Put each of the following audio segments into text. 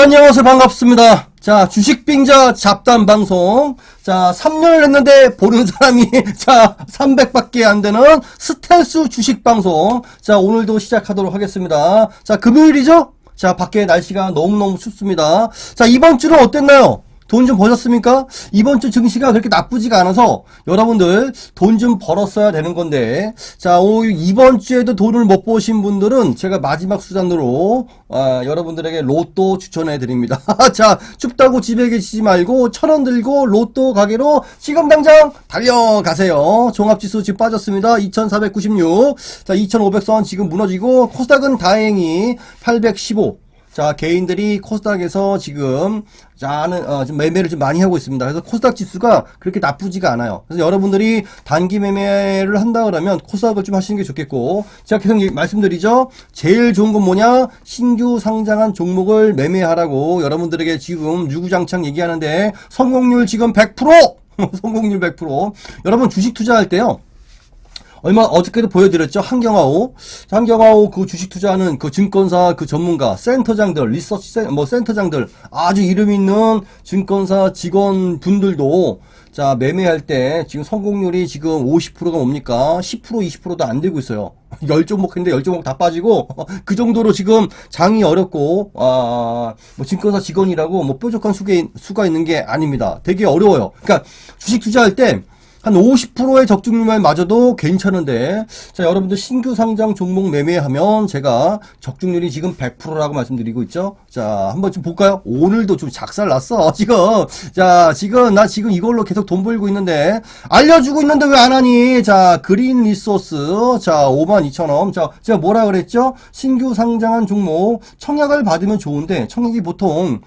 안녕하세요. 반갑습니다. 자, 주식빙자 잡담 방송. 자, 3년을 했는데 보는 사람이, 자, 300밖에 안 되는 스텔스 주식 방송. 자, 오늘도 시작하도록 하겠습니다. 자, 금요일이죠? 자, 밖에 날씨가 너무너무 춥습니다. 자, 이번 주는 어땠나요? 돈 좀 버셨습니까? 이번 주 증시가 그렇게 나쁘지가 않아서 여러분들 돈 좀 벌었어야 되는 건데 자 오늘 이번 주에도 돈을 못 버신 분들은 제가 마지막 수단으로 아, 여러분들에게 로또 추천해 드립니다. 자 춥다고 집에 계시지 말고 천 원 들고 로또 가게로 지금 당장 달려가세요. 종합지수 지금 빠졌습니다. 2496. 자 2500선 지금 무너지고 코스닥은 다행히 815. 자, 개인들이 코스닥에서 지금, 자는, 어, 지금 매매를 좀 많이 하고 있습니다. 그래서 코스닥 지수가 그렇게 나쁘지가 않아요. 그래서 여러분들이 단기 매매를 한다 그러면 코스닥을 좀 하시는 게 좋겠고, 제가 계속 말씀드리죠. 제일 좋은 건 뭐냐? 신규 상장한 종목을 매매하라고 여러분들에게 지금 유구장창 얘기하는데, 성공률 지금 100%! 성공률 100%. 여러분 주식 투자할 때요. 얼마 어저께도 보여드렸죠? 한경화호 자, 한경화호 그 주식 투자하는 그 증권사 그 전문가 센터장들 리서치 센, 뭐 센터장들 아주 이름 있는 증권사 직원 분들도 자 매매할 때 지금 성공률이 지금 50%가 뭡니까? 10% 20%도 안 되고 있어요. 열 종목 했는데 열 종목 다 빠지고 그 정도로 지금 장이 어렵고 아 뭐 증권사 직원이라고 뭐 뾰족한 수가 있는 게 아닙니다. 되게 어려워요. 그러니까 주식 투자할 때 한 50%의 적중률만 맞아도 괜찮은데 자 여러분들 신규 상장 종목 매매하면 제가 적중률이 지금 100%라고 말씀드리고 있죠? 자 한번 좀 볼까요? 오늘도 좀 작살 났어 지금. 자 지금 나 지금 이걸로 계속 돈 벌고 있는데 알려주고 있는데 왜 안 하니? 자 그린 리소스. 자 52,000원. 자 제가 뭐라 그랬죠? 신규 상장한 종목 청약을 받으면 좋은데 청약이 보통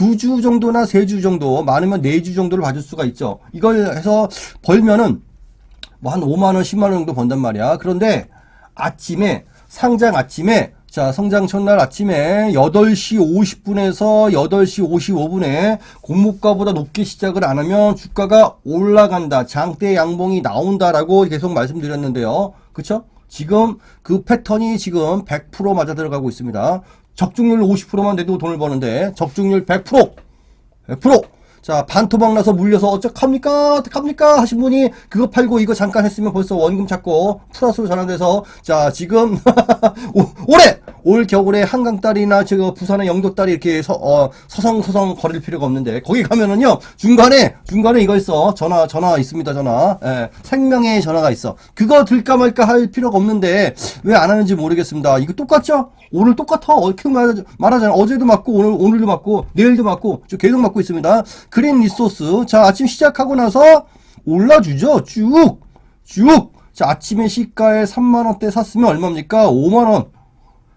두 주 정도나 세 주 정도, 많으면 네 주 정도를 받을 수가 있죠. 이걸 해서 벌면은 뭐 한 5만 원, 10만 원 정도 번단 말이야. 그런데 아침에 상장 아침에 자, 성장 첫날 아침에 8시 50분에서 8시 55분에 공모가보다 높게 시작을 안 하면 주가가 올라간다. 장대 양봉이 나온다라고 계속 말씀드렸는데요. 그쵸? 지금 그 패턴이 지금 100% 맞아 들어가고 있습니다. 적중률 50%만 돼도 돈을 버는데 적중률 100% 100%! 자, 반토막 나서 물려서 어떡합니까? 어떡합니까? 하신 분이 그거 팔고 이거 잠깐 했으면 벌써 원금 찾고 플러스로 전환돼서 자, 지금 오- 올해! 올 겨울에 한강다리나 저 부산의 영도다리 이렇게 서, 어, 서성서성 거릴 필요가 없는데 거기 가면은요 중간에 중간에 이거 있어. 전화 전화 있습니다 전화. 예, 생명의 전화가 있어. 그거 들까 말까 할 필요가 없는데 왜 안 하는지 모르겠습니다. 이거 똑같죠? 오늘 똑같아. 어떻게 말하잖아. 어제도 맞고 오늘 오늘도 맞고 내일도 맞고 저 계속 맞고 있습니다 그린 리소스 자 아침 시작하고 나서 올라주죠 쭉 쭉 자 아침에 시가에 3만원대 샀으면 얼마입니까 5만원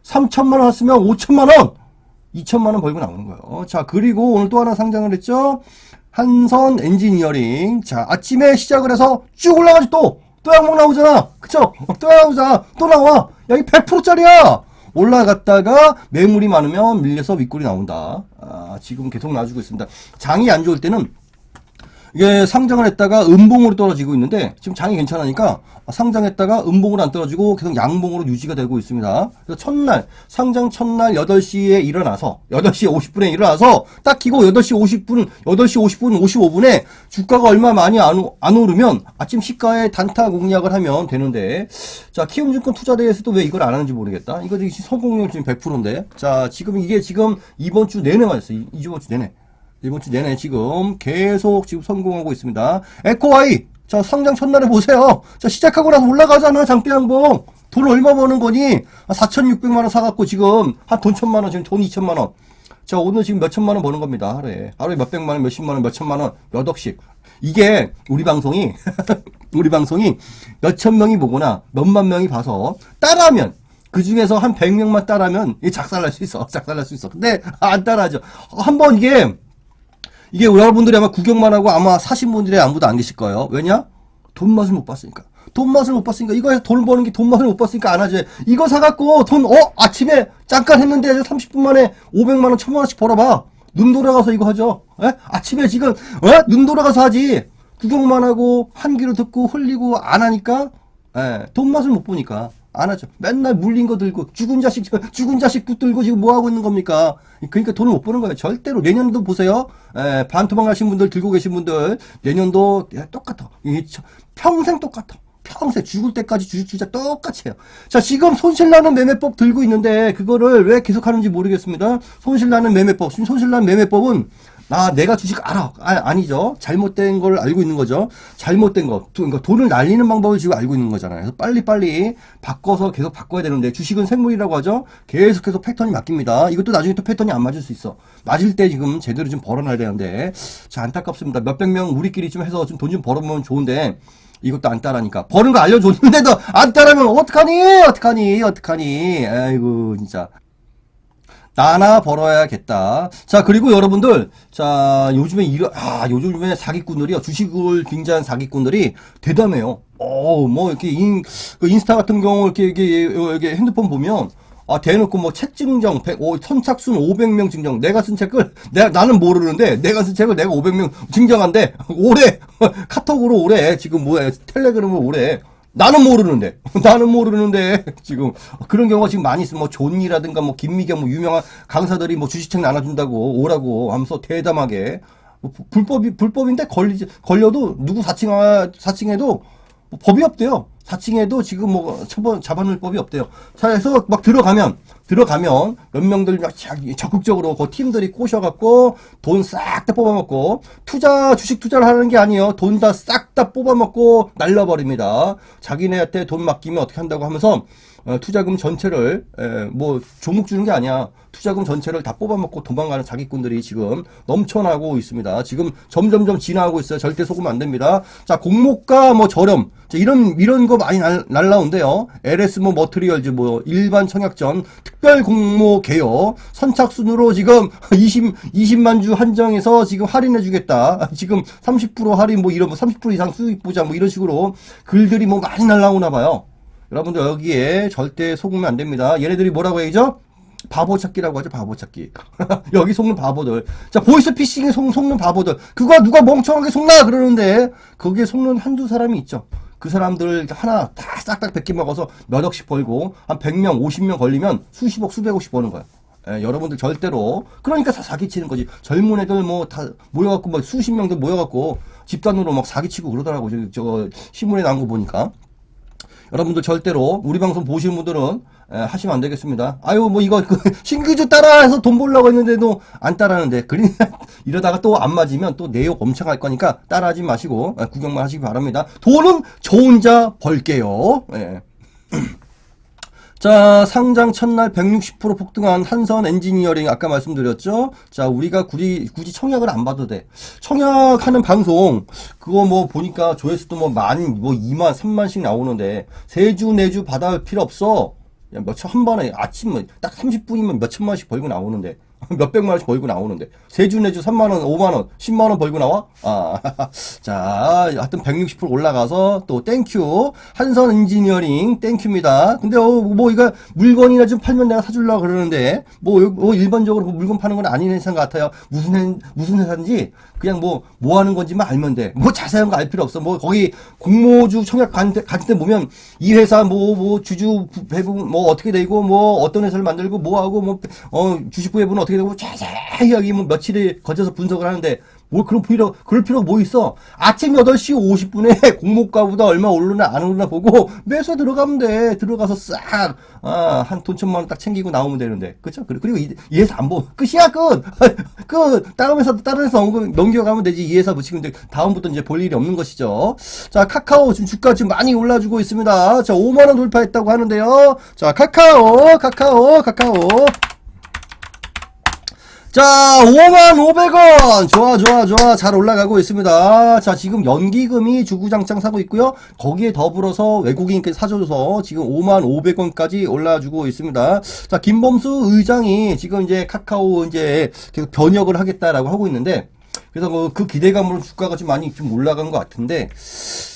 3천만 원 샀으면 5천만 원, 2천만 원 벌고 나오는 거예요. 자, 그리고 오늘 또 하나 상장을 했죠. 한선 엔지니어링. 자, 아침에 시작을 해서 쭉 올라가지 또, 또 양목 나오잖아. 그쵸? 또 나오잖아. 또 나와. 야, 이 100%짜리야. 올라갔다가 매물이 많으면 밀려서 윗골이 나온다. 아, 지금 계속 놔주고 있습니다. 장이 안 좋을 때는 이게 상장을 했다가 음봉으로 떨어지고 있는데 지금 장이 괜찮으니까 상장했다가 음봉으로 안 떨어지고 계속 양봉으로 유지가 되고 있습니다. 그래서 첫날 상장 첫날 8시에 일어나서 8시 50분에 일어나서 딱 키고 8시 50분 8시 50분 55분에 주가가 얼마 많이 안, 오- 안 오르면 아침 시가에 단타 공략을 하면 되는데 자 키움증권 투자대에서도 왜 이걸 안 하는지 모르겠다. 이거 지금 성공률 지금 100%인데 자 지금 이게 지금 이번 주 내내 맞았어요. 이- 이번 주 내내. 이번 주 내내 지금 계속 지금 성공하고 있습니다. 에코와이 자 상장 첫날에 보세요. 자 시작하고 나서 올라가잖아 장대양봉. 돈 얼마 버는 거니? 4,600만 원 사갖고 지금 한 돈 천만 원 지금 돈 2천만 원. 자 오늘 지금 몇 천만 원 버는 겁니다 하루에 하루에 몇 백만 원, 몇 십만 원, 몇 천만 원, 몇 억씩. 이게 우리 방송이 우리 방송이 몇천 명이 보거나 몇만 명이 봐서 따라하면 그 중에서 한 100명만 따라하면 이 작살날 수 있어. 작살날 수 있어. 근데 안 따라하죠. 한번 이게 이게 여러분들이 아마 구경만 하고 아마 사신 분들이 아무도 안 계실 거예요. 왜냐? 돈 맛을 못 봤으니까. 돈 맛을 못 봤으니까 이거에서 돈 버는 게 돈 맛을 못 봤으니까 안 하지. 이거 사갖고 돈 어 아침에 잠깐 했는데 30분 만에 500만 원, 1000만 원씩 벌어봐. 눈 돌아가서 이거 하죠. 에? 아침에 지금 어? 눈 돌아가서 하지. 구경만 하고 한 귀로 듣고 흘리고 안 하니까 에, 돈 맛을 못 보니까 안 하죠. 맨날 물린 거 들고 죽은 자식 죽은 자식 붙들고 지금 뭐 하고 있는 겁니까? 그러니까 돈을 못 버는 거예요. 절대로 내년도 보세요. 에, 반토막 하신 분들 들고 계신 분들 내년도 예, 똑같아. 평생 똑같아. 평생 죽을 때까지 주식 투자 똑같이 해요. 자, 지금 손실나는 매매법 들고 있는데 그거를 왜 계속 하는지 모르겠습니다. 손실나는 매매법. 손실나는 매매법은 아, 내가 주식 알아. 아, 니죠 잘못된 걸 알고 있는 거죠. 잘못된 거. 도- 그러니까 돈을 날리는 방법을 지금 알고 있는 거잖아요. 그래서 빨리빨리 바꿔서 계속 바꿔야 되는데 주식은 생물이라고 하죠. 계속해서 패턴이 바뀝니다. 이것도 나중에 또 패턴이 안 맞을 수 있어. 맞을 때 지금 제대로 좀 벌어놔야 되는데 자, 안타깝습니다. 몇백 명 우리끼리 좀 해서 좀 돈좀 벌어보면 좋은데 이것도 안 따라니까. 버는 거 알려줬는데도 안 따라면 어떡하니? 어떡하니? 어떡하니? 아이고, 진짜. 나나 벌어야겠다. 자, 그리고 여러분들, 자, 요즘에 이러, 아, 요즘에 사기꾼들이요. 주식을 빙자한 사기꾼들이 대담해요. 어, 뭐, 이렇게 인, 그 인스타 같은 경우 이렇게, 이렇게, 이렇게 핸드폰 보면, 아, 대놓고 뭐 책 증정, 100, 오, 선착순 500명 증정. 내가 쓴 책을, 내가, 나는 모르는데, 내가 쓴 책을 내가 500명 증정한데, 올해, 카톡으로 올해, 지금 뭐야, 텔레그램으로 올해, 나는 모르는데, 나는 모르는데, 지금, 그런 경우가 지금 많이 있어. 뭐, 존이라든가, 뭐, 김미경, 뭐, 유명한 강사들이 뭐, 주식책 나눠준다고, 오라고 하면서 대담하게. 뭐, 부- 불법이, 불법인데 걸리지, 걸려도 누구 사칭, 사칭해도 뭐 법이 없대요. 사칭해도 지금 뭐 처벌 잡아놓을 법이 없대요. 자, 그래서 막 들어가면 들어가면 몇 명들 막 자- 적극적으로 그 팀들이 꼬셔갖고 돈 싹 다 뽑아먹고 투자 주식 투자를 하는 게 아니에요. 돈 다 싹 다 뽑아먹고 날려버립니다. 자기네한테 돈 맡기면 어떻게 한다고 하면서 어, 투자금 전체를 에, 뭐 종목 주는 게 아니야. 투자금 전체를 다 뽑아먹고 도망가는 사기꾼들이 지금 넘쳐나고 있습니다. 지금 점점점 진화하고 있어요. 절대 속으면 안 됩니다. 자, 공모가 뭐 저렴. 자, 이런, 이런 거 많이 날, 날라온대요. LS 뭐 머트리얼즈 뭐 일반 청약전 특별 공모 개요. 선착순으로 지금 20, 20만 주 한정해서 지금 할인해 주겠다. 지금 30% 할인 뭐 이런 뭐 30% 이상 수익 보자 뭐 이런 식으로 글들이 뭐 많이 날라오나 봐요. 여러분들 여기에 절대 속으면 안 됩니다. 얘네들이 뭐라고 얘기죠? 바보 찾기라고 하죠, 바보 찾기. 여기 속는 바보들. 자, 보이스 피싱에 속, 속는 바보들. 그거 누가 멍청하게 속나? 그러는데, 거기에 속는 한두 사람이 있죠. 그 사람들 하나 다 싹딱 뺏기 먹어서 몇 억씩 벌고, 한 100명, 50명 걸리면 수십억, 수백억씩 버는 거예요. 예, 여러분들 절대로. 그러니까 다 사기치는 거지. 젊은 애들 뭐 다 모여갖고, 막 수십 명들 모여갖고, 집단으로 막 사기치고 그러더라고. 저, 저 신문에 나온 거 보니까. 여러분들 절대로 우리 방송 보시는 분들은 에, 하시면 안 되겠습니다. 아유 뭐 이거 그 신규주 따라해서 돈 벌려고 했는데도 안 따라하는데 그리 이러다가 또 안 맞으면 또 내욕 엄청 할 거니까 따라하지 마시고 에, 구경만 하시기 바랍니다. 돈은 저 혼자 벌게요. 예. 자, 상장 첫날 160% 폭등한 한선 엔지니어링 아까 말씀드렸죠? 자, 우리가 굳이, 굳이 청약을 안 봐도 돼. 청약하는 방송, 그거 뭐 보니까 조회수도 뭐 만, 뭐 2만, 3만씩 나오는데, 세 주, 네 주 받아올 필요 없어. 야, 몇천, 한 번에 아침, 뭐딱 30분이면 몇 천만 원씩 벌고 나오는데. 몇백만 원씩 벌고 나오는데. 세 주, 네주 3만 원, 5만 원, 10만 원 벌고 나와? 아, 자, 하여튼 160% 올라가서 또 땡큐. 한선 엔지니어링 땡큐입니다. 근데 어, 뭐 이거 물건이나 좀 팔면 내가 사주려고 그러는데 뭐, 뭐 일반적으로 뭐 물건 파는 건 아닌 회사 같아요. 무슨 회, 무슨 회사인지 그냥 뭐, 뭐 하는 건지만 알면 돼. 뭐 자세한 거 알 필요 없어. 뭐 거기 공모주 청약 같은 데, 보면 이 회사 뭐, 뭐 주주 배분 뭐 어떻게 되고 뭐 어떤 회사를 만들고 뭐 하고 뭐, 어, 주식부 배분은 어떻게 되고 자세하게 뭐 며칠에 거쳐서 분석을 하는데 뭐 그런 필요, 그럴 필요가 뭐 있어. 아침 8시 50분에 공모가보다 얼마 오르나 안 오르나 보고 매수 들어가면 돼. 들어가서 싹, 아, 한 돈 천만 원 딱 챙기고 나오면 되는데. 그쵸? 그리고 이, 이 회사 안 보고. 끝이야, 끝! 끝! 다른 회사, 다른 회사 옮겨- 넘겨 가면 되지. 이 회사 붙이면 돼. 다음부터 이제 볼 일이 없는 것이죠. 자, 카카오 지금 주가 지금 많이 올라주고 있습니다. 자, 5만 원 돌파했다고 하는데요. 자, 카카오, 카카오, 카카오. 자, 5만 500원! 좋아, 좋아, 좋아. 잘 올라가고 있습니다. 자, 지금 연기금이 주구장창 사고 있고요. 거기에 더불어서 외국인께 사줘서 지금 5만 500원까지 올라주고 있습니다. 자, 김범수 의장이 지금 이제 카카오 이제 계속 변혁을 하겠다라고 하고 있는데, 그래서 뭐그 기대감으로 주가가 좀 많이 좀 올라간 것 같은데,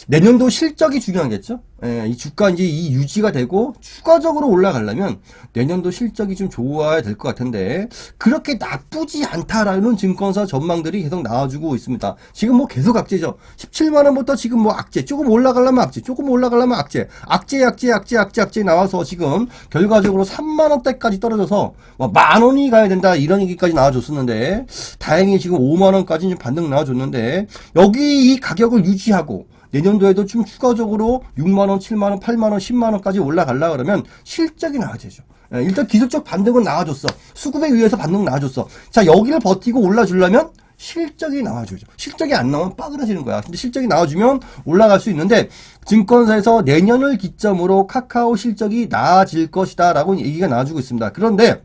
내년도 실적이 중요하겠죠. 예, 이 주가 이제 이 유지가 되고 추가적으로 올라가려면 내년도 실적이 좀 좋아야 될 것 같은데 그렇게 나쁘지 않다라는 증권사 전망들이 계속 나와주고 있습니다. 지금 뭐 계속 악재죠. 17만 원부터 지금 뭐 악재, 조금 올라가려면 악재, 조금 올라가려면 악재, 악재, 악재, 악재, 악재, 악재 나와서 지금 결과적으로 3만 원대까지 떨어져서 뭐만 원이 가야 된다 이런 얘기까지 나와줬었는데 다행히 지금 5만 원까지 좀 반등 나와줬는데 여기 이 가격을 유지하고 내년도에도 좀 추가적으로 6만원, 7만원, 8만원, 10만원까지 올라가려 그러면 실적이 되죠. 예, 일단 기술적 반등은 나와줬어. 수급에 의해서 반등 나와줬어. 자, 여기를 버티고 올라주려면 실적이 나와줘야죠. 실적이 안 나오면 빠그라지는 거야. 근데 실적이 나와주면 올라갈 수 있는데 증권사에서 내년을 기점으로 카카오 실적이 나아질 것이다 라고 얘기가 나와주고 있습니다. 그런데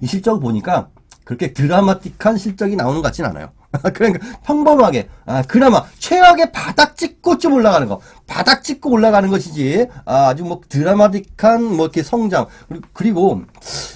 이 실적 보니까 그렇게 드라마틱한 실적이 나오는 것 같진 않아요. 그러니까 평범하게 아, 그나마 최악의 바닥 찍고 좀 올라가는 거 바닥 찍고 올라가는 것이지 아, 아주 뭐 드라마틱한 뭐 이렇게 성장 그리고-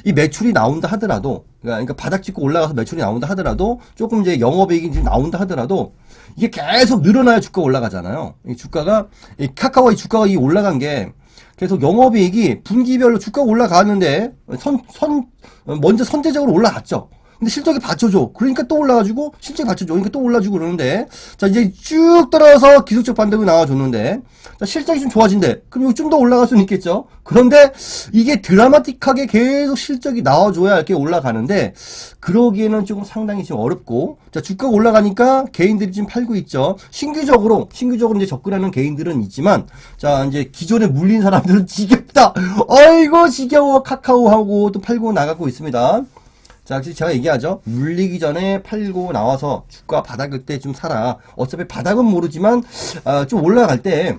이 매출이 나온다 하더라도 그러니까 바닥 찍고 올라가서 매출이 나온다 하더라도 조금 이제 영업이익이 지금 나온다 하더라도 이게 계속 늘어나야 주가 올라가잖아요. 이 주가가 이 카카오의 주가가 이 올라간 게 계속 영업이익이 분기별로 주가 올라가는데 선, 선, 먼저 선제적으로 올라갔죠. 근데 실적이 받쳐줘. 그러니까 또 올라가지고 실적이 받쳐줘. 그러니까 또 올라주고 그러는데 자 이제 쭉 떨어져서 기술적 반등이 나와줬는데 자 실적이 좀 좋아진대. 그럼 좀 더 올라갈 수는 있겠죠. 그런데 이게 드라마틱하게 계속 실적이 나와줘야 이렇게 올라가는데 그러기에는 조금 상당히 좀 어렵고 자 주가가 올라가니까 개인들이 지금 팔고 있죠. 신규적으로 신규적으로 이제 접근하는 개인들은 있지만 자 이제 기존에 물린 사람들은 지겹다. 어이고 지겨워 카카오하고 또 팔고 나가고 있습니다. 자, 지금 제가 얘기하죠. 물리기 전에 팔고 나와서 주가 바닥일 때 좀 사라. 어차피 바닥은 모르지만 아, 좀 올라갈 때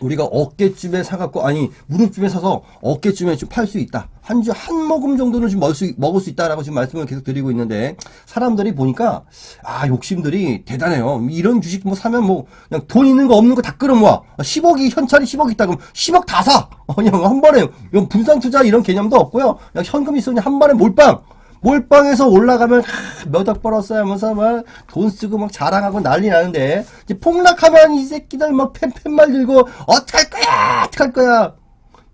우리가 어깨쯤에 사갖고 아니 무릎쯤에 사서 어깨쯤에 좀 팔 수 있다. 한주한 모금 정도는 좀 먹을 수, 먹을 수 있다라고 지금 말씀을 계속 드리고 있는데 사람들이 보니까 아 욕심들이 대단해요. 이런 주식 뭐 사면 뭐 그냥 돈 있는 거 없는 거 다 끌어모아. 10억이 현찰이 10억 있다 그럼 10억 다 사. 어, 그냥 한 번에 분산 투자 이런 개념도 없고요. 그냥 현금 있으면 한 번에 몰빵. 몰빵에서 올라가면 하, 몇억 벌었어요 하면서 막 돈 쓰고 막 자랑하고 난리 나는데 이제 폭락하면 이 새끼들 막 펜펜말 들고 어떡할 거야 어떡할 거야.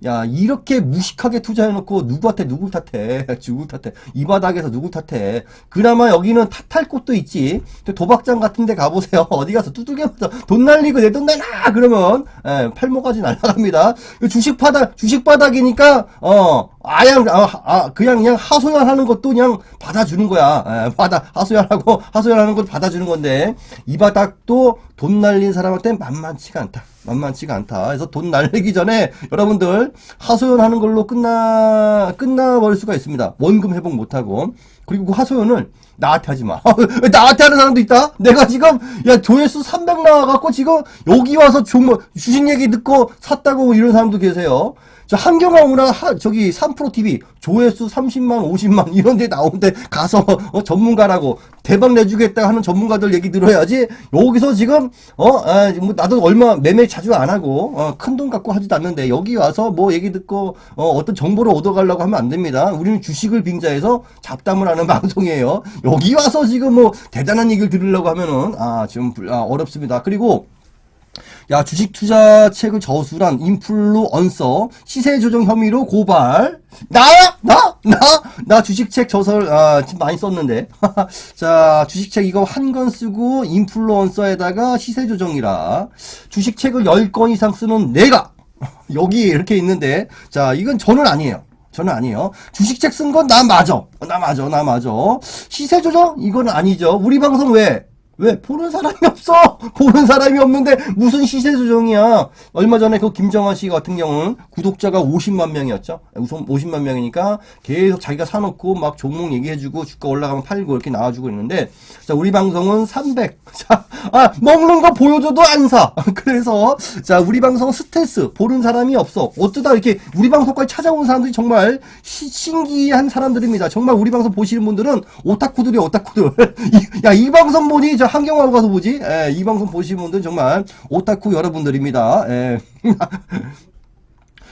야 이렇게 무식하게 투자해놓고 누구한테 누굴 탓해? 누굴 탓해. 이 바닥에서 누굴 탓해? 그나마 여기는 탓할 곳도 있지. 또 도박장 같은데 가보세요. 어디 가서 두들겨서 돈 날리고 내돈 내놔! 그러면 예, 팔모까지 날아갑니다. 이거 주식 바닥 주식 바닥이니까 어 아양 아, 아, 그냥 그냥 하소연하는 것도 그냥 받아주는 거야 예, 받아 하소연하고 하소연하는 것도 받아주는 건데 이 바닥도 돈 날린 사람한테 만만치가 않다 만만치가 않다. 그래서 돈 날리기 전에 여러분들 하소연하는 걸로 끝나 끝나버릴 수가 있습니다. 원금 회복 못하고 그리고 그 하소연을 나한테 하지 마. 왜 나한테 하는 사람도 있다. 내가 지금 야 조회수 300 나와갖고 지금 여기 와서 좀 주식 얘기 듣고 샀다고 이런 사람도 계세요. 저 한경화우나 하, 저기 3프로 TV 조회수 30만 50만 이런 데 나오는데 가서 어, 전문가라고 대박 내주겠다 하는 전문가들 얘기 들어야지 여기서 지금 어 아, 뭐 나도 얼마 매매 자주 안 하고 어, 큰 돈 갖고 하지도 않는데 여기 와서 뭐 얘기 듣고 어, 어떤 정보를 얻어가려고 하면 안 됩니다. 우리는 주식을 빙자해서 잡담을 하는 방송이에요. 여기 와서 지금 뭐 대단한 얘기를 들으려고 하면은 아 지금 불- 아, 어렵습니다. 그리고 야 주식 투자 책을 저술한 인플루언서 시세 조정 혐의로 고발 나야 나 나 나 주식책 저설 아 지금 많이 썼는데 자 주식책 이거 한 권 쓰고 인플루언서에다가 시세 조정이라 주식책을 10권 이상 쓰는 내가 여기 이렇게 있는데 자 이건 저는 아니에요 저는 아니에요. 주식책 쓴 건 나 맞아. 나 맞아. 나 맞아. 시세 조정? 이건 아니죠. 우리 방송 왜? 왜? 보는 사람이 없어! 보는 사람이 없는데 무슨 시세 조정이야. 얼마 전에 그 김정환 씨 같은 경우는 구독자가 50만 명이었죠. 우선 50만 명이니까 계속 자기가 사놓고 막 종목 얘기해주고 주가 올라가면 팔고 이렇게 나와주고 있는데 자, 우리 방송은 300. 자, 아, 먹는 거 보여줘도 안 사. 그래서 자, 우리 방송 스트레스 보는 사람이 없어. 어쩌다 이렇게 우리 방송까지 찾아온 사람들이 정말 시- 신기한 사람들입니다. 정말 우리 방송 보시는 분들은 오타쿠들이 오타쿠들. 이- 야, 이 방송 보니 저 한경화로 가서 보지? 예, 이 방송 보시는 분들은 정말 오타쿠 여러분들입니다. 예.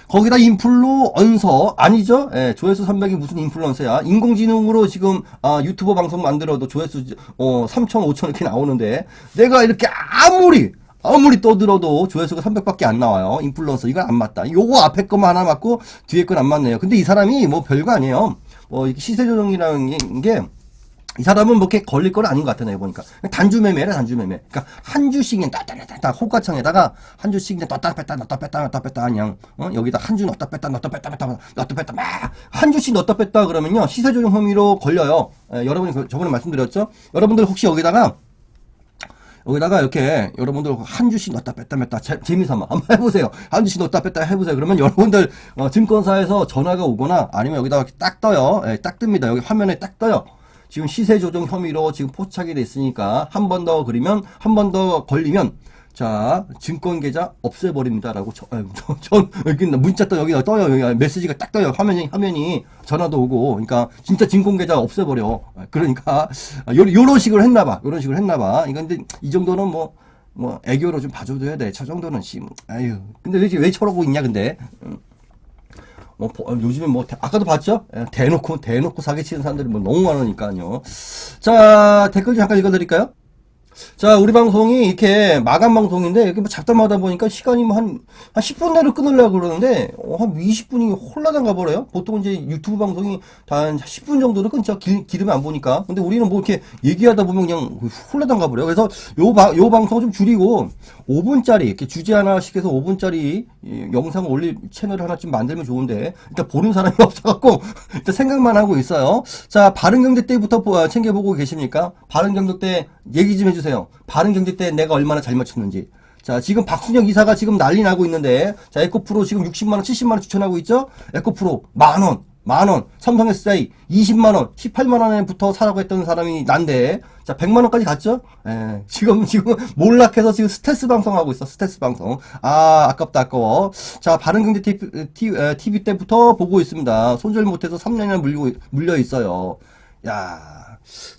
거기다 인플루언서 아니죠? 예, 조회수 300이 무슨 인플루언서야? 인공지능으로 지금 아, 유튜버 방송 만들어도 조회수 어 3천, 5천 이렇게 나오는데 내가 이렇게 아무리 아무리 떠들어도 조회수가 300밖에 안 나와요. 인플루언서 이건 안 맞다. 요거 앞에 것만 하나 맞고 뒤에 건 안 맞네요. 근데 이 사람이 뭐 별거 아니에요. 뭐 이렇게 시세 조정이라는 게 이 사람은 뭐 이렇게 걸릴 건 아닌 것 같아, 내가 보니까. 단주 매매래, 단주 매매. 그러니까 한 주씩 그냥 따따따따 호가창에다가 한 주씩 그냥 넣었다 뺐다 넣었다 뺐다 넣었다 뺐다 그냥, 어? 여기다 한 주 넣었다 뺐다 넣었다 뺐다 뺐다 넣었다 뺐다 막 한 주씩 넣었다 뺐다 그러면요. 시세 조정 혐의로 걸려요. 예, 여러분이 그- 저번에 말씀드렸죠? 여러분들 혹시 여기다가 여기다가 이렇게 여러분들 한 주씩 넣었다 뺐다 뺐다 재- 재미삼아 한번 해보세요. 한 주씩 넣었다 뺐다 해보세요. 그러면 여러분들 어, 증권사에서 전화가 오거나 아니면 여기다가 딱 떠요. 예, 딱 뜹니다. 여기 화면에 딱 떠요. 지금 시세 조정 혐의로 지금 포착이 됐으니까 한 번 더 그리면 한 번 더 걸리면 자 증권 계좌 없애버립니다라고 저, 아, 저, 저 여기 문자 떠 여기 떠요 여기 메시지가 딱 떠요 화면이 화면이 전화도 오고 그러니까 진짜 증권 계좌 없애버려 그러니까 요, 요런 식으로 했나봐 요런 식으로 했나봐 이건 근데 이 정도는 뭐뭐 애교로 좀 봐줘야 돼. 저 정도는 씨. 뭐, 아유. 근데 왜, 왜 저러고 있냐 근데. 음. 뭐 보- 요즘에 뭐 대- 아까도 봤죠? 예, 대놓고 대놓고 사기치는 사람들이 뭐 너무 많으니까요. 자 댓글 좀 잠깐 읽어드릴까요? 자, 우리 방송이 이렇게 마감 방송인데, 이렇게 뭐 잡담하다 보니까 시간이 뭐 한, 한 10분 내로 끊으려고 그러는데, 어, 한 20분이 홀라당 가버려요? 보통 이제 유튜브 방송이 다 한 10분 정도를 끊죠. 길, 기름이 안 보니까. 근데 우리는 뭐 이렇게 얘기하다 보면 그냥 홀라당 가버려요. 그래서 요, 방, 요 방송 좀 줄이고, 5분짜리, 이렇게 주제 하나씩 해서 5분짜리 영상 올릴 채널 하나 좀 만들면 좋은데, 일단 보는 사람이 없어갖고, 일단 생각만 하고 있어요. 자, 바른경제 때부터 보- 챙겨보고 계십니까? 바른경제 때 얘기 좀 해주세요. 바른 경제 때 내가 얼마나 잘 맞췄는지. 자, 지금 박순영 이사가 지금 난리 나고 있는데, 자, 에코프로 지금 60만원, 70만원 추천하고 있죠? 에코프로 만원, 만원, 삼성 SI 20만원, 18만원에부터 사라고 했던 사람이 난데, 자, 100만원까지 갔죠? 예, 지금, 지금 몰락해서 지금 스트레스 방송하고 있어, 스트레스 방송. 아, 아깝다, 아까워. 자, 바른경제 TV, TV 때부터 보고 있습니다. 손절 못해서 3년이나 물리고, 물려 있어요. 야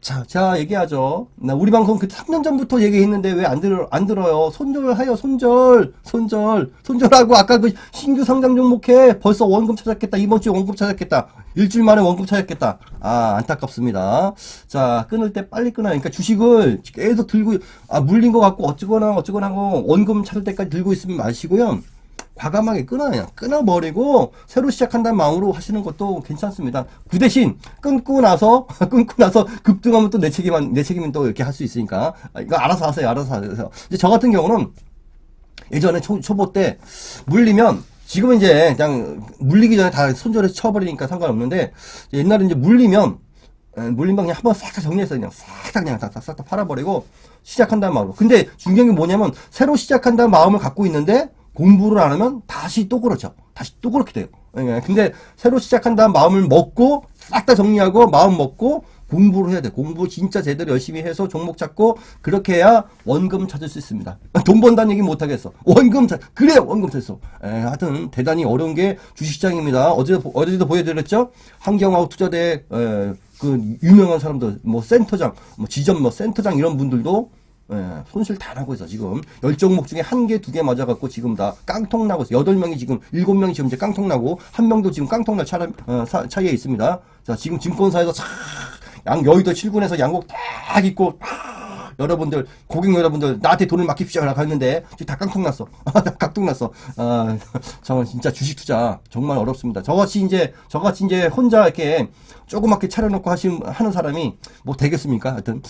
자, 자, 얘기하죠. 나 우리 방송 그 3년 전부터 얘기했는데 왜 안 들어, 안 들어요? 손절하여, 손절, 손절, 손절하고 아까 그 신규 상장 종목해. 벌써 원금 찾았겠다. 이번 주에 원금 찾았겠다. 일주일 만에 원금 찾았겠다. 아, 안타깝습니다. 자, 끊을 때 빨리 끊어요. 그러니까 주식을 계속 들고, 아, 물린 것 같고 어쩌거나 어쩌거나 하고 원금 찾을 때까지 들고 있으면 마시고요. 과감하게 끊어요. 끊어버리고 새로 시작한다는 마음으로 하시는 것도 괜찮습니다. 그 대신 끊고 나서 끊고 나서 급등하면 또 내 책임만 내 책임은 또 이렇게 할 수 있으니까 아, 이거 알아서 하세요. 알아서 하세요. 이제 저 같은 경우는 예전에 초, 초보 때 물리면 지금은 이제 그냥 물리기 전에 다 손절해서 쳐버리니까 상관없는데 옛날에 이제 물리면 에, 물리면 그냥 한번 싹 다 정리해서 그냥 싹 다 그냥 싹다 팔아버리고 시작한다는 마음으로. 근데 중요한 게 뭐냐면 새로 시작한다는 마음을 갖고 있는데 공부를 안 하면 다시 또 그렇죠. 다시 또 그렇게 돼요. 예, 근데 새로 시작한다는 마음을 먹고 싹 다 정리하고 마음 먹고 공부를 해야 돼. 공부 진짜 제대로 열심히 해서 종목 찾고 그렇게 해야 원금 찾을 수 있습니다. 돈 번다는 얘기 못 하겠어. 원금 찾 그래 원금 찾어. 에, 하여튼 대단히 어려운 게 주식시장입니다. 어제 어제도 보여드렸죠. 환경하고 투자대 에, 그 유명한 사람들 뭐 센터장, 뭐 지점 뭐 센터장 이런 분들도 예, 손실 다 나고 있어, 지금. 열 종목 중에 한 개, 두 개 맞아갖고 지금 다 깡통 나고 있어. 여덟 명이 지금, 일곱 명이 지금 이제 깡통 나고, 한 명도 지금 깡통 날 차, 어, 사, 차이에 있습니다. 자, 지금 증권사에서 싹, 양, 여의도 7군에서 양복 딱 입고, 팍, 여러분들, 고객 여러분들, 나한테 돈을 맡깁시오. 라고 했는데, 지금 다 깡통 났어. 다 깡통 났어. 아, 정말 진짜 주식 투자 정말 어렵습니다. 저같이 이제, 저같이 이제 혼자 이렇게 조그맣게 차려놓고 하시, 하는 사람이 뭐 되겠습니까? 하여튼.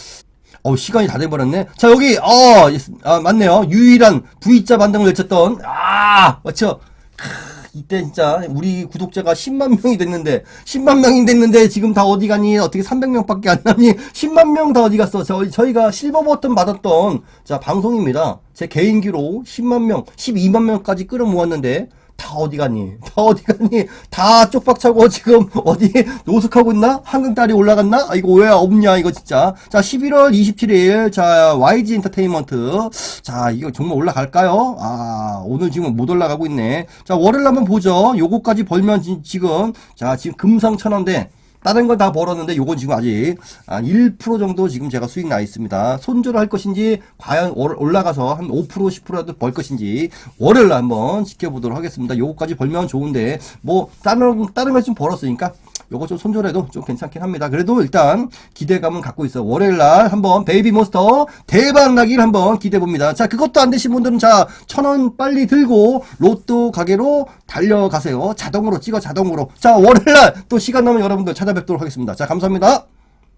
어 시간이 다 돼버렸네. 자 여기 어 예, 아, 맞네요. 유일한 V자 반등을 외쳤던 아 맞죠. 크, 이때 진짜 우리 구독자가 10만 명이 됐는데 10만 명이 됐는데 지금 다 어디 가니 어떻게 300명밖에 안 남니 10만 명 다 어디 갔어 저희 저희가 실버 버튼 받았던 자 방송입니다 제 개인기로 10만 명 12만 명까지 끌어모았는데 다 어디 갔니? 다 어디 갔니? 다 쪽박 차고 지금 어디 노숙하고 있나? 한강다리 올라갔나? 아, 이거 왜 없냐? 이거 진짜. 자, 11월 27일. 자, YG 엔터테인먼트. 자, 이거 정말 올라갈까요? 아, 오늘 지금 못 올라가고 있네. 자, 월요일 한번 보죠. 요거까지 벌면 지, 지금. 자, 지금 금상천원대. 다른 건 다 벌었는데 요건 지금 아직 아, 1% 정도 지금 제가 수익 나 있습니다. 손절을 할 것인지 과연 올- 올라가서 한 5% 10%라도 벌 것인지 월요일 날 한번 지켜보도록 하겠습니다. 요거까지 벌면 좋은데 뭐 다른 다른 걸 좀 벌었으니까 요거 좀 손절해도 좀 괜찮긴 합니다. 그래도 일단 기대감은 갖고 있어요. 월요일 날 한번 베이비 몬스터 대박 나길 한번 기대해 봅니다. 자, 그것도 안 되신 분들은 자, 천 원 빨리 들고 로또 가게로 달려가세요. 자동으로 찍어 자동으로. 자, 월요일 날 또 시간 나면 여러분들 찾아뵙도록 하겠습니다. 자, 감사합니다.